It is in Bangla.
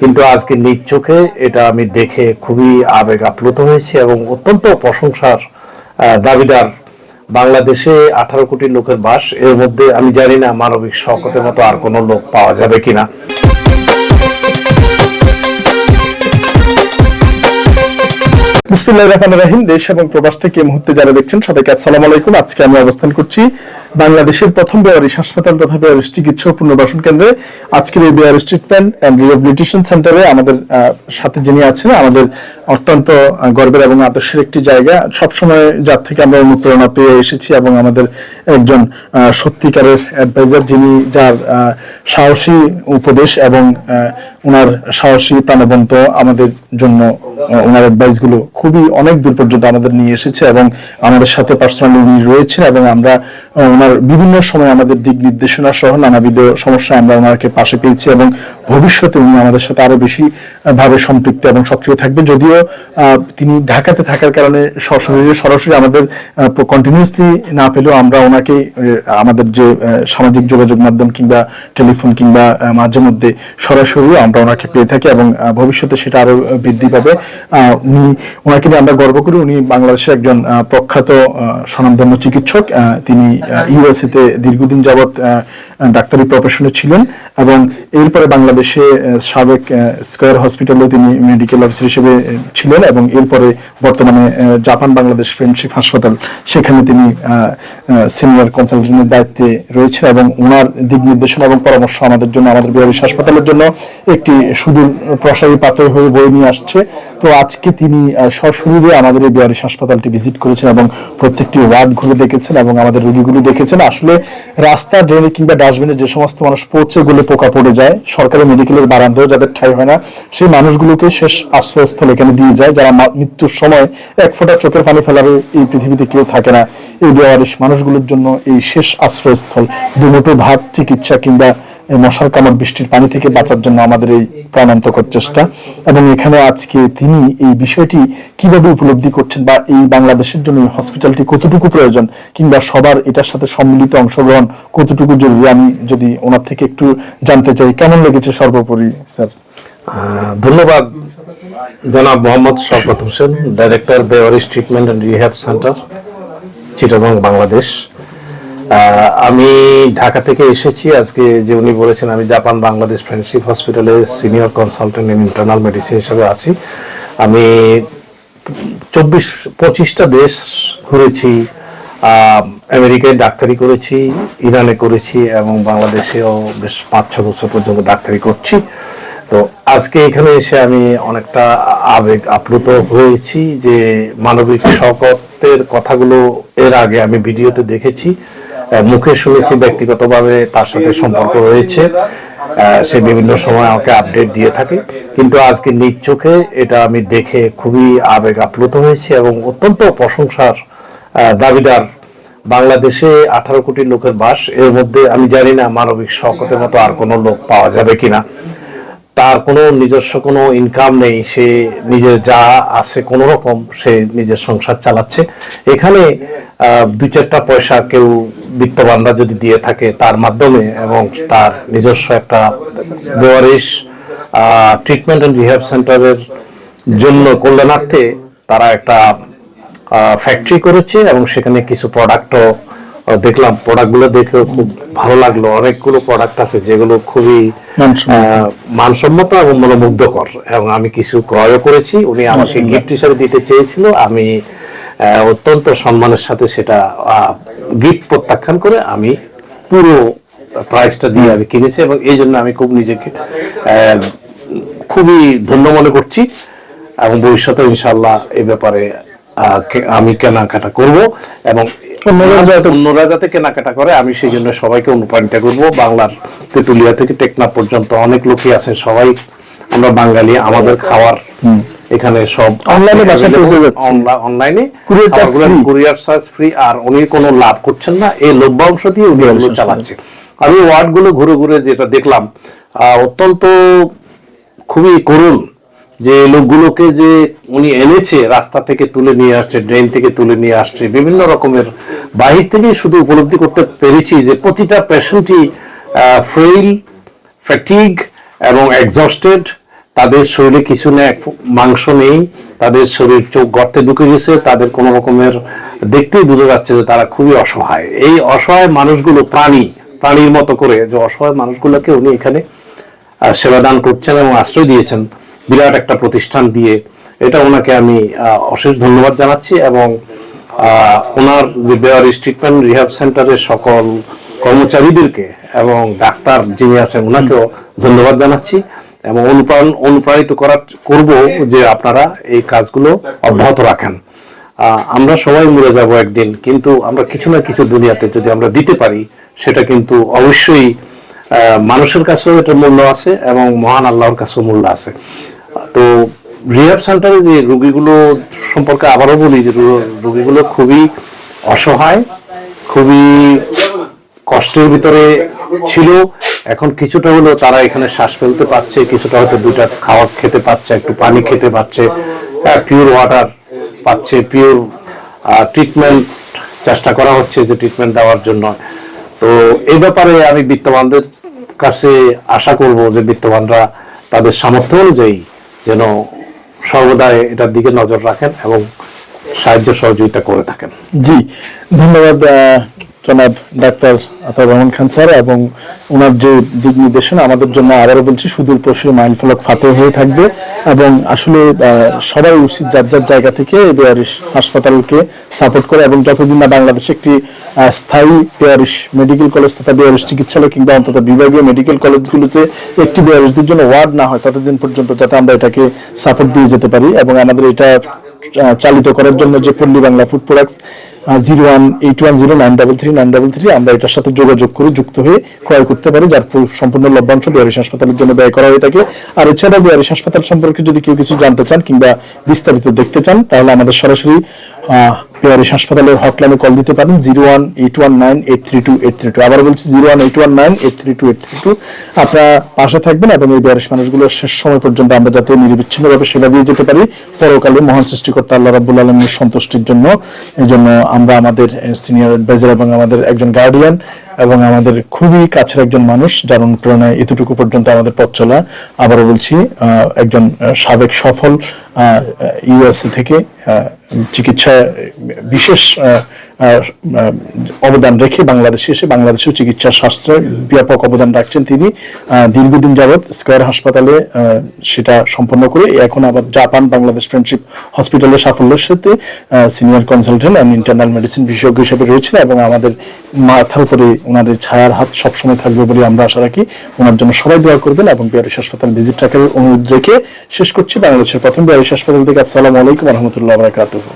কিন্তু আজকে নিজ চোখে এটা আমি দেখে খুবই আবেগ আপ্লুত হয়েছি এবং অত্যন্ত প্রশংসার দাবিদার বাংলাদেশে আঠারো কোটি লোকের বাস। এর মধ্যে আমি জানি না মানবিক শকতের মতো আর কোনো লোক পাওয়া যাবে কিনা। বিসমিল্লাহির রহমানির রহিম, দেশ এবং প্রবাস থেকে এই মুহূর্তে যারা দেখছেন সবাইকে আসসালামু আলাইকুম। আজকে আমি অবস্থান করছি বাংলাদেশের প্রথম বেয়ারিশ হাসপাতাল তথা বেয়ারিশ চিকিৎসা পুনর্বাসন কেন্দ্রে। আজকের এই বেয়ারিশ ট্রিটমেন্ট অ্যান্ড রিহ্যাবিলিটেশন সেন্টারে আমাদের সাথে যিনি আছেন, আমাদের অত্যন্ত গর্বের এবং আদর্শের একটি জায়গা। সবসময় যার থেকে আমরা অনুপ্রেরণা পেয়ে এসেছি এবং আমাদের একজন সত্যিকারের অ্যাডভাইজার যিনি, যার সাহসী উপদেশ এবং ওনার সাহসী প্রাণবন্ত আমাদের জন্য ওনার অ্যাডভাইসগুলো খুবই অনেক দূর পর্যন্ত আমাদের নিয়ে এসেছে এবং আমাদের সাথে পার্সোনালি উনি রয়েছেন এবং আমরা ওনার বিভিন্ন সময় আমাদের দিক নির্দেশনা সহ নানাবিধ সমস্যায় আমরা ওনাকে পাশে পেয়েছি এবং ভবিষ্যতে উনি আমাদের সাথে আরও বেশি ভাবে সম্পৃক্ত এবং সক্রিয় থাকবে। যদিও তিনি ঢাকাতে থাকার কারণে সশরীরে সরাসরি আমাদের কন্টিনিউসলি না পেলেও আমরা ওনাকে আমাদের যে সামাজিক যোগাযোগ মাধ্যম কিংবা টেলিফোন কিংবা মাঝে মধ্যে সরাসরি আমরা ওনাকে পেয়ে থাকি এবং ভবিষ্যতে সেটা আরও বৃদ্ধি পাবে। উনি ওনাকে নিয়ে আমরা গর্ব করি। উনি বাংলাদেশের একজন প্রখ্যাত স্বনামধন্য চিকিৎসক। তিনি ইউএসএতে দীর্ঘদিন যাবৎ ডাক্তারি প্রফেশনে ছিলেন এবং এরপরে বাংলাদেশে সাবেক স্কয়ার হসপিটালে তিনি মেডিকেল অফিসার হিসেবে ছিলেন এবং এরপরে বর্তমানে জাপান বাংলাদেশ ফ্রেন্ডশিপ হাসপাতাল সেখানে তিনি সিনিয়র কনসালটেন্টের দায়িত্বে রয়েছেন এবং ওনার দিক নির্দেশনা এবং পরামর্শ আমাদের জন্য আমাদের বিহারিস হাসপাতালের জন্য একটি সুদূর প্রসারী পাথর হয়ে বয়ে নিয়ে আসছে। তো আজকে তিনি সশরীরে আমাদের এই বিহারিস হাসপাতালটি ভিজিট করেছেন এবং প্রত্যেকটি ওয়ার্ড ঘুরে দেখেছেন এবং আমাদের রোগীগুলি দেখেছেন। আসলে রাস্তা, ড্রেনে কিংবা ডাস্টবিনে যে সমস্ত মানুষ পৌঁছে গেলে পোকা পড়ে যায়, সরকারি মেডিকেলের বারান্দাও যাদের ঠাই হয় না, সেই মানুষগুলোকে শেষ আশ্রয়স্থল এখানে দিয়ে যায়, যারা মৃত্যুর সময় এক ফোঁটা চোখের পানি ফেলার এই পৃথিবীতে কেউ থাকে না। এই বেওয়ারিশ মানুষগুলোর জন্য এই শেষ আশ্রয়স্থল, দুমুঠো ভাত, চিকিৎসা কিংবা এই মশার কামড়, বৃষ্টির পানি থেকে বাঁচার জন্য আমাদের এই প্রাণান্তকর চেষ্টা। এবং এখানে আজকে তিনি এই বিষয়টি কীভাবে উপলব্ধি করছেন বা এই বাংলাদেশের জন্য হসপিটালটি কতটুকু প্রয়োজন কিংবা সবার এটার সাথে সম্মিলিত অংশগ্রহণ কতটুকু জরুরি আমি যদি ওনার থেকে একটু জানতে চাই। কেমন লেগেছে সর্বোপরি, স্যার? ধন্যবাদ জনাব Mohammad Shawkat Hossain, director বেওয়ারিশ treatment and rehab centre, Chittagong, Bangladesh. আমি ঢাকা থেকে এসেছি। আজকে যে উনি বলেছেন, আমি জাপান বাংলাদেশ ফ্রেন্ডশিপ হসপিটালে senior consultant in internal medicine হিসেবে আছি। আমি চব্বিশ, পঁচিশটা দেশ ঘুরেছি আমেরিকায় ডাক্তারি করেছি, ইরানে করেছি এবং বাংলাদেশেও বেশ পাঁচ ছ বছর পর্যন্ত ডাক্তারি করছি। তো আজকে এখানে এসে আমি অনেকটা আবেগ আপ্লুত হয়েছি যে মানবিক শকতের কথাগুলো এর আগে আমি ভিডিওতে দেখেছি। মুখে শুনেছি ব্যক্তিগতভাবে তার সাথে সম্পর্ক রয়েছে। সে বিভিন্ন সময় আমাকে আপডেট দিয়ে থাকে। কিন্তু আজকে নিজ চোখে এটা আমি দেখে খুবই আবেগ আপ্লুত হয়েছি এবং অত্যন্ত প্রশংসার দাবিদার বাংলাদেশে আঠারো কোটি লোকের বাস। এর মধ্যে আমি জানি না মানবিক শকতের মতো আর কোনো লোক পাওয়া যাবে কিনা। তার কোনো নিজস্ব কোনো ইনকাম নেই। সে নিজের যা আছে কোনো রকম সে নিজের সংসার চালাচ্ছে। এখানে দুই চারটা পয়সা কেউ বিত্তবানরা যদি দিয়ে থাকে তার মাধ্যমে এবং তার নিজস্ব একটা বেওয়ারিশ ট্রিটমেন্ট অ্যান্ড রিহ্যাব সেন্টারের জন্য কল্যাণার্থে তারা একটা ফ্যাক্টরি করেছে এবং সেখানে কিছু প্রোডাক্টও দেখলাম। প্রোডাক্টগুলো দেখে খুব ভালো লাগল। অনেকগুলো প্রোডাক্ট আছে যেগুলো খুবই মানসম্মত। এবং মনোমুগ্ধকর। এবং আমি কিছু ক্রয়ও করেছি। উনি আমাকে গিফট হিসাবে দিতে চেয়েছিল। আমি অত্যন্ত সম্মানের সাথে সেটা গিফট প্রত্যাখ্যান করে আমি পুরো প্রাইসটা দিয়ে আমি কিনেছি এবং এই জন্য আমি খুব নিজেকে খুবই ধন্য মনে করছি এবং ভবিষ্যতে ইনশাল্লাহ এ ব্যাপারে আমি কেনাকাটা করব এবং অন্যরা যাতে অন্যরা যাতে কেনাকাটা করে আমি সেই জন্য সবাইকে অনুপ্রাণিত করব। বাংলার তেতুলিয়া থেকে টেকনাফ পর্যন্ত অনেক লোকই আছেন সবাই। আমরা বাঙালি আমাদের খাওয়ার এখানে সব বাসায় পৌঁছে যাচ্ছে। অনলাইনে Courier charge free। Courier charge free আর উনি কোনো লাভ করছেন না। এই লভ্যাংশ দিয়ে উনি এগুলো চালাচ্ছে। আমি ওয়ার্ডগুলো ঘুরে ঘুরে যেটা দেখলাম অত্যন্ত খুবই করুণ যে লোকগুলোকে যে উনি এনেছে রাস্তা থেকে তুলে নিয়ে আসছে ড্রেন থেকে তুলে নিয়ে আসছে বিভিন্ন রকমের বাহির থেকে শুধু উপলব্ধি করতে পেরেছি যে প্রতিটা পেশেন্টই ফ্রেইল ফ্যাটিগ এবং এক্সস্টেড তাদের শরীরে কিছু না এক মাংস নেই তাদের শরীর চোখ গর্তে ঢুকে গেছে তাদের কোনো রকমের দেখতেই বোঝা যাচ্ছে যে তারা খুবই অসহায়। এই অসহায় মানুষগুলো প্রাণী প্রাণীর মতো করে যে অসহায় মানুষগুলোকে উনি এখানে সেবাদান করছেন এবং আশ্রয় দিয়েছেন বিরাট একটা প্রতিষ্ঠান দিয়ে। এটা ওনাকে আমি অশেষ ধন্যবাদ জানাচ্ছি এবং ওনার যে বেয়ারিস ট্রিটমেন্ট রিহাব সেন্টারের সকল কর্মচারীদেরকে এবং ডাক্তার যিনি আছেন ওনাকেও ধন্যবাদ জানাচ্ছি। এবং অনুপ্রাণ, অনুপ্রাণিত করার, করব যে আপনারা এই কাজগুলো অব্যাহত রাখেন। আমরা সবাই মরে যাব একদিন, কিন্তু আমরা কিছু না কিছু দুনিয়াতে যদি আমরা দিতে পারি, সেটা কিন্তু অবশ্যই মানুষের কাছেও এটা মূল্য আছে এবং মহান আল্লাহর কাছেও মূল্য আছে। তো রিহাব সেন্টারে যে রুগীগুলো সম্পর্কে আবারও বলি, যে রুগীগুলো খুবই অসহায়, খুবই কষ্টের ভিতরে ছিল। এখন কিছুটা হলেও তারা এখানে শ্বাস ফেলতে পারছে, কিছুটা হয়তো দুইটা খাবার খেতে পারছে, একটু পানি খেতে পারছে পিওর ওয়াটার পাচ্ছে পিওর ট্রিটমেন্ট চেষ্টা করা হচ্ছে যে ট্রিটমেন্ট দেওয়ার জন্য। তো এই ব্যাপারে আমি বিত্তবানদের কাছে আশা করব যে বিত্তবানরা তাদের সামর্থ্য অনুযায়ী যেন সর্বদা এটার দিকে নজর রাখেন এবং সাহায্য সহযোগিতা করে থাকেন। জি, ধন্যবাদ জনাব ডাক্তার আতাউর রহমান খান স্যার এবং ওনার যে দিক নির্দেশনা, আমাদের জন্য আবারও বলছি, সুদূর প্রসূর মাইল ফলক ফাতে হয়ে থাকবে এবং আসলে সবাই উচিত যার যার জায়গা থেকে বেয়ারিশ হাসপাতালকে সাপোর্ট করে এবং যতদিন না বাংলাদেশে একটি স্থায়ী বেয়ারিশ মেডিকেল কলেজ তথা বেয়ারিশ চিকিৎসালয় কিংবা অন্তত বিভাগীয় মেডিকেল কলেজগুলোতে একটি বেয়ারিশদের জন্য ওয়ার্ড না হয়, ততদিন পর্যন্ত যাতে আমরা এটাকে সাপোর্ট দিয়ে যেতে পারি এবং আমাদের এটা চালিত করার জন্য যে Palli Bangla food products zero one eight one zero nine double three nine double three আমরা এটার সাথে যোগাযোগ করে যুক্ত হয়ে ক্রয় করতে পারি, যার সম্পূর্ণ লভ্যাংশ বিহারিস হাসপাতালের জন্য ব্যয় করা হয়ে থাকে। আর এছাড়া বিহারিস হাসপাতাল সম্পর্কে যদি কেউ কিছু জানতে চান কিংবা বিস্তারিত দেখতে চান, তাহলে আমাদের সরাসরি বিহারিশ হাসপাতালের হটলাইনে কল দিতে পারেন zero one eight one nine eight three two eight three two আবার বলছি zero one eight one nine eight three two eight three two আপনারা পাশে থাকবেন এবং এই বিহারিশ মানুষগুলোর শেষ সময় পর্যন্ত আমরা যাতে নিরবিচ্ছিন্নভাবে সেবা দিয়ে যেতে পারি। পরকালে মহান সৃষ্টিকর্তা আল্লাহ রাব্বুল আলমীর সন্তুষ্টির জন্য। এই জন্য আমরা আমাদের সিনিয়র অ্যাডভাইজার এবং আমাদের একজন গার্ডিয়ান এবং আমাদের খুবই কাছের একজন মানুষ, যার অনুপ্রেরণায় এতটুকু পর্যন্ত আমাদের পথ চলা। আবারও বলছি একজন সাবেক সফল ইউএসএ থেকে চিকিৎসা বিশেষ অবদান রেখে বাংলাদেশে এসে বাংলাদেশেও চিকিৎসা শাস্ত্রে ব্যাপক অবদান রাখছেন তিনি। দীর্ঘদিন যাবৎ স্কয়ার হাসপাতালে সেটা সম্পন্ন করে এখন আবার জাপান বাংলাদেশ ফ্রেন্ডশিপ হসপিটালের সাফল্যের সাথে senior consultant and internal medicine বিশেষজ্ঞ হিসেবে রয়েছেন এবং আমাদের মাথার উপরে ওনাদের ছায়ার হাত সবসময় থাকবে বলে আমরা আশা রাখি। ওনার জন্য সবাই দোয়া করবেন এবং বিহারিশ হাসপাতাল ভিজিট রাখার অনুরোধ রেখে শেষ করছি। বাংলাদেশের প্রথম বিহারিশ হাসপাতাল থেকে আসসালামু আলাইকুম রহমতুল্লাহ বারাকাতুহু।